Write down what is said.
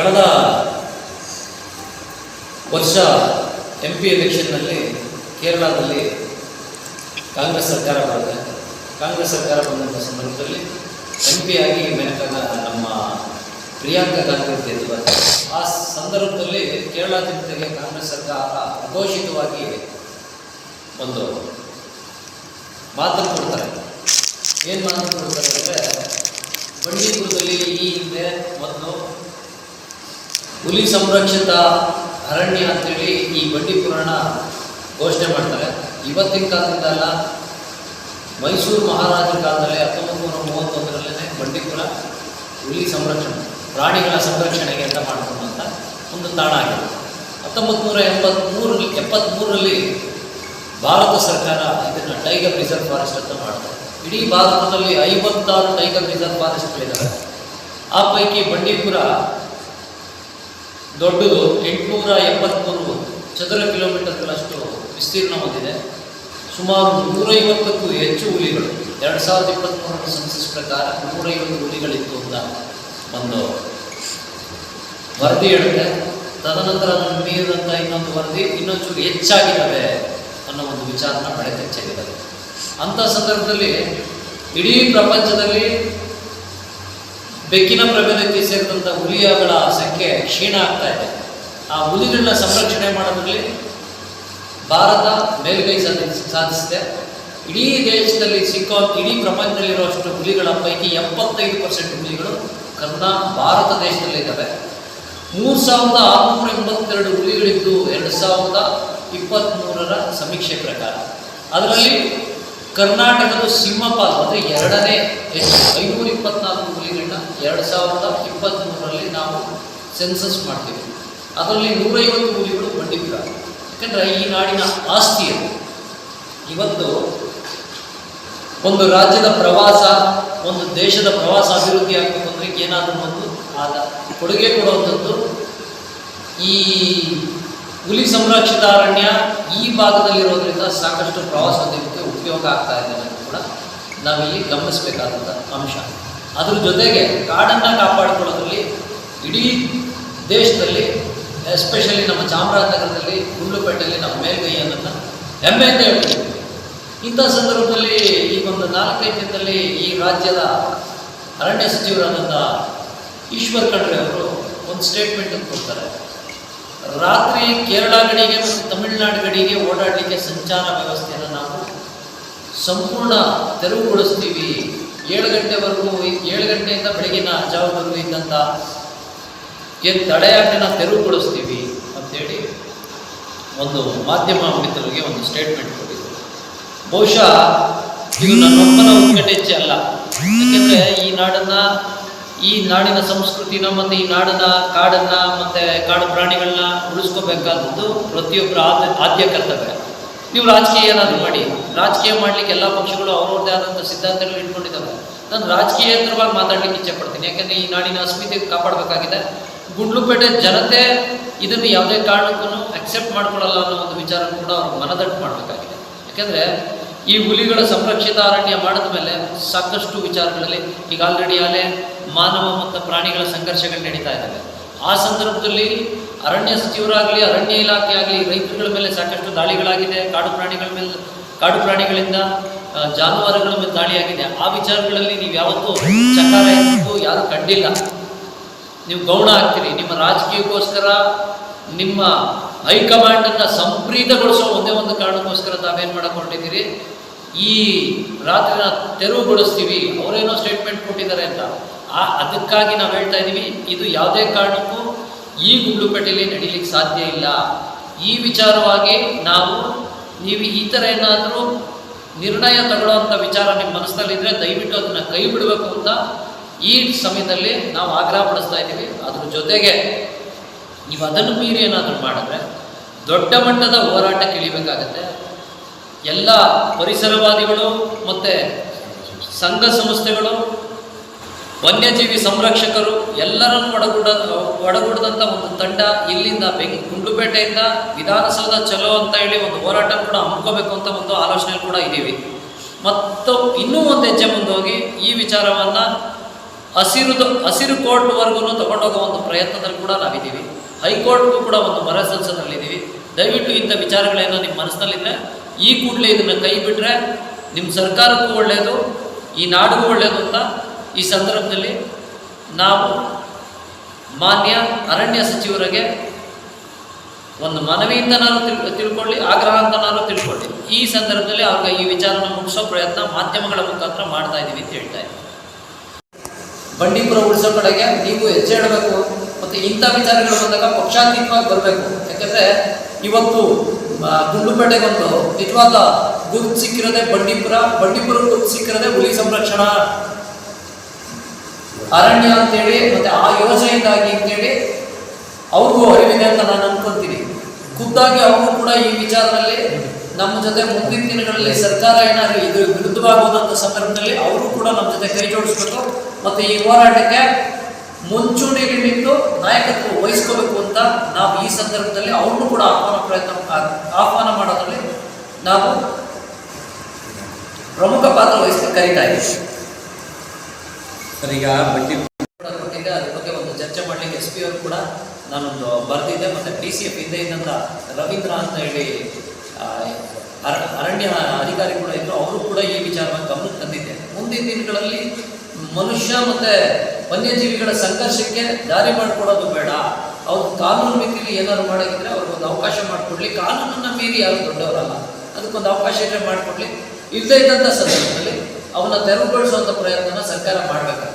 ಕಳೆದ ವರ್ಷ M P ಎಲೆಕ್ಷನ್ನಲ್ಲಿ ಕೇರಳದಲ್ಲಿ ಕಾಂಗ್ರೆಸ್ ಸರ್ಕಾರ ಬರುತ್ತೆ ಕಾಂಗ್ರೆಸ್ ಸರ್ಕಾರ ಬಂದಂಥ ಸಂದರ್ಭದಲ್ಲಿ ಎಂ ಪಿ ಆಗಿ ಮೆನಕಾದ ನಮ್ಮ ಪ್ರಿಯಾಂಕಾ ಗಾಂಧಿ ಗೆದ್ದು ಆ ಸಂದರ್ಭದಲ್ಲಿ ಕೇರಳ ಕಾಂಗ್ರೆಸ್ ಸರ್ಕಾರ ಅಘೋಷಿತವಾಗಿ ಒಂದು ಮಾತನ್ನು ಕೊಡ್ತಾರೆ. ಏನು ಮಾತನ್ನು ಕೊಡ್ತಾರೆ ಅಂದರೆ ಬಂಡೀಪುರದಲ್ಲಿ ಈ ಹಿಂದೆ ಮೊದಲು ಹುಲಿ ಸಂರಕ್ಷಿತ ಅರಣ್ಯ ಅಂತೇಳಿ ಈ ಬಂಡೀಪುರನ ಘೋಷಣೆ ಮಾಡ್ತಾರೆ. ಇವತ್ತಿನ ಕಾಲದಿಂದ ಮೈಸೂರು ಮಹಾರಾಜರ ಕಾಲದಲ್ಲಿ ಹತ್ತೊಂಬತ್ತು ನೂರ ಮೂವತ್ತೊಂದರಲ್ಲೇ ಬಂಡೀಪುರ ಹುಲಿ ಸಂರಕ್ಷಣೆ, ಪ್ರಾಣಿಗಳ ಸಂರಕ್ಷಣೆಗೆ ಅಂತ ಮಾಡಿಕೊಂಡಂಥ ಒಂದು ತಾಣ ಆಗಿದೆ. ಹತ್ತೊಂಬತ್ತು ನೂರ ಎಂಬತ್ತ್ಮೂರಲ್ಲಿ ಎಪ್ಪತ್ತ್ಮೂರರಲ್ಲಿ ಭಾರತ ಸರ್ಕಾರ ಇದನ್ನು ಟೈಗರ್ ರಿಸರ್ವ್ ಫಾರೆಸ್ಟ್ ಅಂತ ಮಾಡ್ತಾರೆ. ಇಡೀ ಭಾರತದಲ್ಲಿ ಐವತ್ತಾರು ಟೈಗರ್ ರಿಸರ್ವ್ ಫಾರೆಸ್ಟ್ಗಳಿದ್ದಾವೆ ಆ ಪೈಕಿ ಬಂಡೀಪುರ ದೊಡ್ಡದು ಎಂಟುನೂರ ಎಪ್ಪತ್ತ್ಮೂರು ಚದರ ಕಿಲೋಮೀಟರ್ಗಳಷ್ಟು ವಿಸ್ತೀರ್ಣ ಹೊಂದಿದೆ. ಸುಮಾರು ನೂರೈವತ್ತಕ್ಕೂ ಹೆಚ್ಚು ಹುಲಿಗಳು. ಎರಡು ಸಾವಿರದ ಇಪ್ಪತ್ತ್ಮೂರರ ಸೆನ್ಸಸ್ ಪ್ರಕಾರ ನೂರೈವತ್ತು ಹುಲಿಗಳಿತ್ತು ಅಂತ ಒಂದು ವರದಿ ಹೇಳುತ್ತೆ. ತದನಂತರ ಅದನ್ನು ಮೀರಿದಂಥ ಇನ್ನೊಂದು ವರದಿ ಇನ್ನೊಂಚೂರು ಹೆಚ್ಚಾಗಿದ್ದಾವೆ ಅನ್ನೋ ಒಂದು ವಿಚಾರನ ಬೆಳೆ ಚೆಲ್ಲಿದ್ದಾರೆ ಅಂಥ ಸಂದರ್ಭದಲ್ಲಿ ಇಡೀ ಪ್ರಪಂಚದಲ್ಲಿ ಬೆಕ್ಕಿನ ಪ್ರಭೇದಕ್ಕೆ ಸೇರಿದಂಥ ಹುಲಿಯಗಳ ಸಂಖ್ಯೆ ಕ್ಷೀಣ ಆಗ್ತಾ ಇದೆ. ಆ ಹುಲಿಗಳನ್ನ ಸಂರಕ್ಷಣೆ ಮಾಡೋದ್ರಲ್ಲಿ ಭಾರತ ಮೇಲ್ಗೈ ಸಾಧಿಸಿ, ಸಾಧಿಸಿದೆ. ಇಡೀ ದೇಶದಲ್ಲಿ ಸಿಕ್ಕೋ, ಇಡೀ ಪ್ರಪಂಚದಲ್ಲಿರುವಷ್ಟು ಹುಲಿಗಳ ಪೈಕಿ ಎಪ್ಪತ್ತೈದು ಪರ್ಸೆಂಟ್ ಹುಲಿಗಳು ಕರ್ನಾ ಭಾರತ ದೇಶದಲ್ಲಿದ್ದಾವೆ. ಮೂರು ಸಾವಿರದ ಆರುನೂರ ಎಂಬತ್ತೆರಡು ಹುಲಿಗಳಿದ್ದು ಎರಡು ಸಾವಿರದ ಇಪ್ಪತ್ತ್ಮೂರರ ಸಮೀಕ್ಷೆ ಪ್ರಕಾರ. ಅದರಲ್ಲಿ ಕರ್ನಾಟಕದ ಸಿಂಹಪಾಲ್ ಅಂದರೆ ಎರಡನೇ ಐನೂರ ಇಪ್ಪತ್ನಾಲ್ಕು ಹುಲಿಗಳನ್ನ ಎರಡು ಸಾವಿರದ ಇಪ್ಪತ್ತ್ಮೂರರಲ್ಲಿ ನಾವು ಸೆನ್ಸಸ್ ಮಾಡ್ತೀವಿ. ಅದರಲ್ಲಿ ನೂರೈವತ್ತು ಹುಲಿಗಳು ಬಂಡೀಪುರ ಯಾಕಂದರೆ ಈ ನಾಡಿನ ಆಸ್ತಿ ಇವತ್ತು ಒಂದು ರಾಜ್ಯದ ಪ್ರವಾಸ, ಒಂದು ದೇಶದ ಪ್ರವಾಸ ಅಭಿವೃದ್ಧಿ ಆಗಬೇಕು ಅಂದರೆ ಏನಾದರೂ ಒಂದು ಆದ ಕೊಡುಗೆ ಕೊಡುವಂಥದ್ದು ಈ ಹುಲಿ ಸಂರಕ್ಷಿತ ಅರಣ್ಯ ಈ ಭಾಗದಲ್ಲಿರೋದ್ರಿಂದ ಸಾಕಷ್ಟು ಪ್ರವಾಸೋದ್ಯಮಕ್ಕೆ ಉಪಯೋಗ ಆಗ್ತಾ ಇದೆ ಅನ್ನೋದು ಕೂಡ ನಾವಿಲ್ಲಿ ಗಮನಿಸಬೇಕಾದಂಥ ಅಂಶ. ಅದ್ರ ಜೊತೆಗೆ ಕಾಡನ್ನು ಕಾಪಾಡಿಕೊಳ್ಳೋದ್ರಲ್ಲಿ ಇಡೀ ದೇಶದಲ್ಲಿ ಎಸ್ಪೆಷಲಿ ನಮ್ಮ ಚಾಮರಾಜನಗರದಲ್ಲಿ ಗುಂಡ್ಲುಪೇಟೆಯಲ್ಲಿ ನಮ್ಮ ಮೇಲ್ಗೈ ಹೆಮ್ಮೆ ಅಂತ ಹೇಳ್ತೀವಿ. ಇಂಥ ಸಂದರ್ಭದಲ್ಲಿ ಈ ಒಂದು ನಾಲ್ಕೈದು ದಿನದಲ್ಲಿ ಈ ರಾಜ್ಯದ ಅರಣ್ಯ ಸಚಿವರಾದಂಥ ಈಶ್ವರ್ ಖಂಡ್ರೆ ಅವರು ಒಂದು ಸ್ಟೇಟ್ಮೆಂಟ್ ಕೊಡ್ತಾರೆ. ರಾತ್ರಿ ಕೇರಳ ಗಡಿಗೆ ಮತ್ತು ತಮಿಳುನಾಡು ಗಡಿಗೆ ಓಡಾಡಲಿಕ್ಕೆ ಸಂಚಾರ ವ್ಯವಸ್ಥೆಯನ್ನು ನಾವು ಸಂಪೂರ್ಣ ತೆರವುಗೊಳಿಸ್ತೀವಿ. ಏಳು ಗಂಟೆವರೆಗೂ ಏಳು ಗಂಟೆಯಿಂದ ಬೆಳಗಿನ ಜಾವದವರೆಗೂ ಇದ್ದಂಥ ಏನು ತಡೆಯಾಜ್ಞೆನ ತೆರವುಗೊಳಿಸ್ತೀವಿ ಅಂತೇಳಿ ಒಂದು ಮಾಧ್ಯಮ ಮಿತ್ರರಿಗೆ ಒಂದು ಸ್ಟೇಟ್ಮೆಂಟ್ ಕೊಟ್ಟಿದ್ದರು ಬಹುಶಃ ಇದು ನನ್ನೊಬ್ಬನ ಉತ್ಕಟೆಚ್ಚೆ ಅಲ್ಲ. ಯಾಕೆಂದರೆ ಈ ನಾಡನ್ನ ಈ ನಾಡಿನ ಸಂಸ್ಕೃತಿನ ಮತ್ತು ಈ ನಾಡನ್ನ ಕಾಡನ್ನ ಮತ್ತು ಕಾಡು ಪ್ರಾಣಿಗಳನ್ನ ಉಳಿಸ್ಕೋಬೇಕಾದದ್ದು ಪ್ರತಿಯೊಬ್ಬರ ಆದ್ಯ ಆದ್ಯ ಕರ್ತವ್ಯ. ನೀವು ರಾಜಕೀಯ ಏನಾದರೂ ಮಾಡಿ, ರಾಜಕೀಯ ಮಾಡಲಿಕ್ಕೆ ಎಲ್ಲ ಪಕ್ಷಗಳು ಅವ್ರವ್ರದ್ದೇ ಆದಂಥ ಸಿದ್ಧಾಂತಗಳು ಇಟ್ಕೊಂಡಿದ್ದಾವೆ. ನಾನು ರಾಜಕೀಯೇತರವಾಗಿ ಮಾತಾಡ್ಲಿಕ್ಕೆ ಇಚ್ಛೆ ಪಡ್ತೀನಿ. ಯಾಕೆಂದರೆ ಈ ನಾಡಿನ ಅಸ್ಮಿತೆ ಕಾಪಾಡಬೇಕಾಗಿದೆ. ಗುಂಡ್ಲುಪೇಟೆ ಜನತೆ ಇದನ್ನು ಯಾವುದೇ ಕಾರಣಕ್ಕೂ ಅಕ್ಸೆಪ್ಟ್ ಮಾಡ್ಕೊಳ್ಳಲ್ಲ ಅನ್ನೋ ಒಂದು ವಿಚಾರ ಕೂಡ ಅವ್ರು ಮನದಟ್ಟು ಮಾಡಬೇಕಾಗಿದೆ. ಯಾಕೆಂದರೆ ಈ ಹುಲಿಗಳ ಸಂರಕ್ಷಿತ ಅರಣ್ಯ ಮಾಡಿದ ಮೇಲೆ ಸಾಕಷ್ಟು ವಿಚಾರಗಳಲ್ಲಿ ಈಗ ಆಲ್ರೆಡಿ ಅಲ್ಲೇ ಮಾನವ ಮತ್ತು ಪ್ರಾಣಿಗಳ ಸಂಘರ್ಷಗಳು ನಡೀತಾ ಇದ್ದಾವೆ. ಆ ಸಂದರ್ಭದಲ್ಲಿ ಅರಣ್ಯ ಸಚಿವರಾಗಲಿ, ಅರಣ್ಯ ಇಲಾಖೆ ಆಗಲಿ, ರೈತರುಗಳ ಮೇಲೆ ಸಾಕಷ್ಟು ದಾಳಿಗಳಾಗಿದೆ. ಕಾಡು ಪ್ರಾಣಿಗಳ ಮೇಲೆ, ಕಾಡು ಪ್ರಾಣಿಗಳಿಂದ ಜಾನುವಾರುಗಳ ಮೇಲೆ ದಾಳಿಯಾಗಿದೆ. ಆ ವಿಚಾರಗಳಲ್ಲಿ ನೀವು ಯಾವತ್ತೂ ಚಕಾರ ಎಂದು ಯಾರು ಕಂಡಿಲ್ಲ. ನೀವು ಗೌಣ ಆಗ್ತೀರಿ. ನಿಮ್ಮ ರಾಜಕೀಯಕ್ಕೋಸ್ಕರ, ನಿಮ್ಮ ಹೈಕಮಾಂಡನ್ನು ಸಂಪ್ರೀತಗೊಳಿಸೋ ಒಂದೇ ಒಂದು ಕಾರಣಕ್ಕೋಸ್ಕರ ತಾವೇನು ಮಾಡಿಕೊಂಡಿದ್ದೀರಿ? ಈ ರಾತ್ರಿನ ತೆರವುಗೊಳಿಸ್ತೀವಿ ಅವರೇನೋ ಸ್ಟೇಟ್ಮೆಂಟ್ ಕೊಟ್ಟಿದ್ದಾರೆ ಅಂತ. ಆ ಅದಕ್ಕಾಗಿ ನಾವು ಹೇಳ್ತಾ ಇದ್ದೀವಿ, ಇದು ಯಾವುದೇ ಕಾರಣಕ್ಕೂ ಈ ಗುಂಡ್ಲುಪೇಟೆಯಲ್ಲಿ ನಡೀಲಿಕ್ಕೆ ಸಾಧ್ಯ ಇಲ್ಲ. ಈ ವಿಚಾರವಾಗಿ ನಾವು, ನೀವು ಈ ಥರ ಏನಾದರೂ ನಿರ್ಣಯ ತಗೊಳ್ಳೋವಂಥ ವಿಚಾರ ನಿಮ್ಮ ಮನಸ್ಸಲ್ಲಿದ್ದರೆ ದಯವಿಟ್ಟು ಅದನ್ನು ಕೈ ಬಿಡಬೇಕು ಅಂತ ಈ ಸಮಯದಲ್ಲಿ ನಾವು ಆಗ್ರಹ ಪಡಿಸ್ತಾ ಇದ್ದೀವಿ. ಅದ್ರ ಜೊತೆಗೆ ನೀವು ಅದನ್ನು ಮೀರಿ ಏನಾದರೂ ಮಾಡಿದ್ರೆ ದೊಡ್ಡ ಮಟ್ಟದ ಹೋರಾಟಕ್ಕೆ ಇಳಿಬೇಕಾಗತ್ತೆ ಎಲ್ಲ ಪರಿಸರವಾದಿಗಳು ಮತ್ತು ಸಂಘ ಸಂಸ್ಥೆಗಳು ವನ್ಯಜೀವಿ ಸಂರಕ್ಷಕರು ಎಲ್ಲರನ್ನು ಒಡಗೂಡ ಒಡಗೂಡದಂಥ ಒಂದು ತಂಡ ಇಲ್ಲಿಂದ ಬೆಂಗ್, ಗುಂಡುಪೇಟೆಯಿಂದ ವಿಧಾನಸೌಧ ಚಲೋ ಅಂತ ಹೇಳಿ ಒಂದು ಹೋರಾಟ ಕೂಡ ಹಮ್ಮಿಕೋಬೇಕು ಅಂತ ಒಂದು ಆಲೋಚನೆ ಕೂಡ ಇದ್ದೀವಿ. ಮತ್ತು ಇನ್ನೂ ಒಂದು ಹೆಜ್ಜೆ ಮುಂದೆ ಹೋಗಿ ಈ ವಿಚಾರವನ್ನು ಹಸಿರುದು ಹಸಿರು ಕೋರ್ಟ್ವರೆಗೂ ತಗೊಂಡೋಗೋ ಒಂದು ಪ್ರಯತ್ನದಲ್ಲಿ ಕೂಡ ನಾವಿದ್ದೀವಿ. ಹೈಕೋರ್ಟ್ಗೂ ಕೂಡ ಒಂದು ಮರ ಸಲ್ಲಿಸೋದ್ರಲ್ಲಿದ್ದೀವಿ ದಯವಿಟ್ಟು ಇಂಥ ವಿಚಾರಗಳೇನೋ ನಿಮ್ಮ ಮನಸ್ಸಿನಲ್ಲಿದ್ದರೆ ಈ ಕೂಡಲೇ ಇದನ್ನು ಕೈ ಬಿಟ್ಟರೆ ನಿಮ್ಮ ಸರ್ಕಾರಕ್ಕೂ ಒಳ್ಳೆಯದು ಈ ನಾಡಿಗೂ ಒಳ್ಳೆಯದು ಅಂತ ಈ ಸಂದರ್ಭದಲ್ಲಿ ನಾವು ಮಾನ್ಯ ಅರಣ್ಯ ಸಚಿವರಿಗೆ ಒಂದು ಮನವಿಯಿಂದನಾದ್ರು ತಿಳ್, ತಿಳ್ಕೊಳ್ಳಿ ಆಗ್ರಹ ಅಂತನಾದ್ರು ತಿಳ್ಕೊಳ್ಳಿ. ಈ ಸಂದರ್ಭದಲ್ಲಿ ಅವ್ರಿಗೆ ಈ ವಿಚಾರನ ಮುಗಿಸೋ ಪ್ರಯತ್ನ ಮಾಧ್ಯಮಗಳ ಮುಖಾಂತರ ಮಾಡ್ತಾ ಇದ್ದೀವಿ ಅಂತ ಹೇಳ್ತಾ ಇದ್ದೀನಿ. ಬಂಡೀಪುರ ಉಳಿಸೋ ಕಡೆಗೆ ನೀವು ಹೆಜ್ಜೆ ಇಡಬೇಕು ಮತ್ತು ಇಂಥ ವಿಚಾರಗಳು ಬಂದಾಗ ಪಕ್ಷಾತೀತವಾಗಿ ಬರಬೇಕು. ಯಾಕಂದರೆ ಇವತ್ತು ಗುಂಡುಪೇಟೆಗೆ ಬಂದು ಒಂದು ನಿಜವಾದ ಗುರುತು ಸಿಕ್ಕಿರೋದೇ ಬಂಡೀಪುರ ಬಂಡೀಪುರ ಗುರುತು ಸಿಕ್ಕಿರೋದೇ ಹುಲಿ ಸಂರಕ್ಷಣಾ ಅರಣ್ಯ ಅಂತೇಳಿ, ಮತ್ತೆ ಆ ಯೋಜನೆಯಿಂದಾಗಿ ಅಂತೇಳಿ ಅವ್ರಿಗೂ ಅರಿವಿದೆ ಅಂತ ನಾನು ಅನ್ಕೊಂತೀನಿ. ಖುದ್ದಾಗಿ ಅವರು ಕೂಡ ಈ ವಿಚಾರದಲ್ಲಿ ನಮ್ಮ ಜೊತೆ ಮುಂದಿನ ದಿನಗಳಲ್ಲಿ ಸರ್ಕಾರ ಏನಾದ್ರು ಇದು ವಿರುದ್ಧವಾಗುವಂಥ ಸಂದರ್ಭದಲ್ಲಿ ಅವರು ಕೂಡ ನಮ್ಮ ಜೊತೆ ಕೈ ಜೋಡಿಸ್ಬೇಕು. ಮತ್ತು ಈ ಹೋರಾಟಕ್ಕೆ ಮುಂಚೂಣಿಗೆ ನಿಂತು ನಾಯಕತ್ವ ವಹಿಸ್ಕೋಬೇಕು ಅಂತ ನಾವು ಈ ಸಂದರ್ಭದಲ್ಲಿ ಅವ್ರನ್ನೂ ಕೂಡ ಆಹ್ವಾನ ಪ್ರಯತ್ನ, ಆಹ್ವಾನ ಮಾಡೋದ್ರಲ್ಲಿ ನಾವು ಪ್ರಮುಖ ಪಾತ್ರ ವಹಿಸ್ತೀವಿ ಕರೀತಾ ಇದ್ದೀವಿ. ಸರ್, ಈಗ ಬಡ್ಡಿ ಕೊಟ್ಟಿದ್ದೆ, ಅದ್ರ ಬಗ್ಗೆ ಒಂದು ಚರ್ಚೆ ಮಾಡಲಿಕ್ಕೆ ಎಸ್ ಪಿ ಅವರು ಕೂಡ ನಾನೊಂದು ಬರೆದಿದ್ದೆ. ಮತ್ತು ಡಿ ಸಿ ಎಫ್ ಹಿಂದೆ ಇದ್ದಂಥ ರವೀಂದ್ರ ಅಂತ ಹೇಳಿ ಅರಣ್ಯ ಅಧಿಕಾರಿ ಕೂಡ ಇದ್ದರು ಅವರು ಕೂಡ ಈ ವಿಚಾರವಾಗಿ ಗಮನಕ್ಕೆ ತಂದಿದ್ದೆ. ಮುಂದಿನ ದಿನಗಳಲ್ಲಿ ಮನುಷ್ಯ ಮತ್ತು ವನ್ಯಜೀವಿಗಳ ಸಂಘರ್ಷಕ್ಕೆ ದಾರಿ ಮಾಡಿಕೊಡೋದು ಬೇಡ. ಅವ್ರು ಕಾನೂನು ಮಿತಿಲಿ ಏನಾದ್ರು ಮಾಡೋದಿದ್ರೆ ಅವ್ರಿಗೊಂದು ಅವಕಾಶ ಮಾಡಿಕೊಡ್ಲಿ. ಕಾನೂನನ್ನು ಮೀರಿ ಯಾರು ದೊಡ್ಡವರಲ್ಲ. ಅದಕ್ಕೊಂದು ಅವಕಾಶ ಇದ್ರೆ ಮಾಡಿಕೊಡ್ಲಿ. ಇಲ್ಲದೇ ಇದ್ದಂಥ ಸಂದರ್ಭದಲ್ಲಿ ಅವನ್ನ ತೆರವುಗೊಳಿಸುವಂಥ ಪ್ರಯತ್ನನ ಸರ್ಕಾರ ಮಾಡಬೇಕು